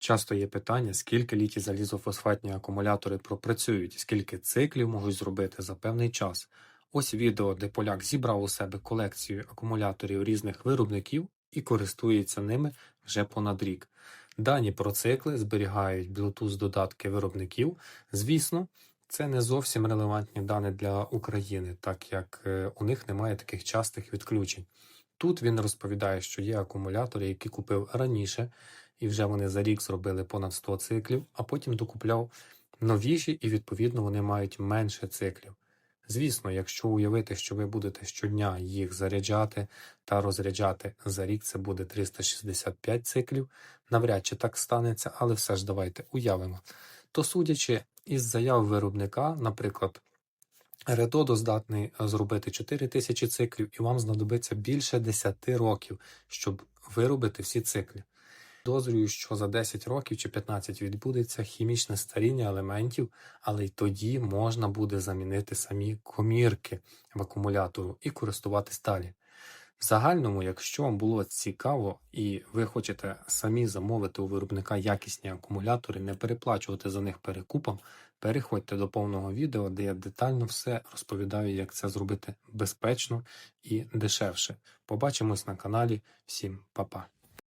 Часто є питання, скільки літій залізофосфатні акумулятори пропрацюють, скільки циклів можуть зробити за певний час. Ось відео, де поляк зібрав у себе колекцію акумуляторів різних виробників і користується ними вже понад рік. Дані про цикли зберігають Bluetooth додатки виробників. Звісно, це не зовсім релевантні дані для України, так як е, у них немає таких частих відключень. Тут він розповідає, що є акумулятори, які купив раніше, і вже вони за рік зробили понад 100 циклів, а потім докупляв новіші, і відповідно вони мають менше циклів. Звісно, якщо уявити, що ви будете щодня їх заряджати та розряджати за рік, це буде 365 циклів. Навряд чи так станеться, але все ж давайте уявимо. То судячи із заяв виробника, наприклад, Редодо здатний зробити 4000 циклів, і вам знадобиться більше 10 років, щоб виробити всі циклі. Підозрюю, що за 10 років чи 15 відбудеться хімічне старіння елементів, але й тоді можна буде замінити самі комірки в акумулятору і користуватись далі. В загальному, якщо вам було цікаво і ви хочете самі замовити у виробника якісні акумулятори, не переплачувати за них перекупом, переходьте до повного відео, де я детально все розповідаю, як це зробити безпечно і дешевше. Побачимось на каналі. Всім па-па!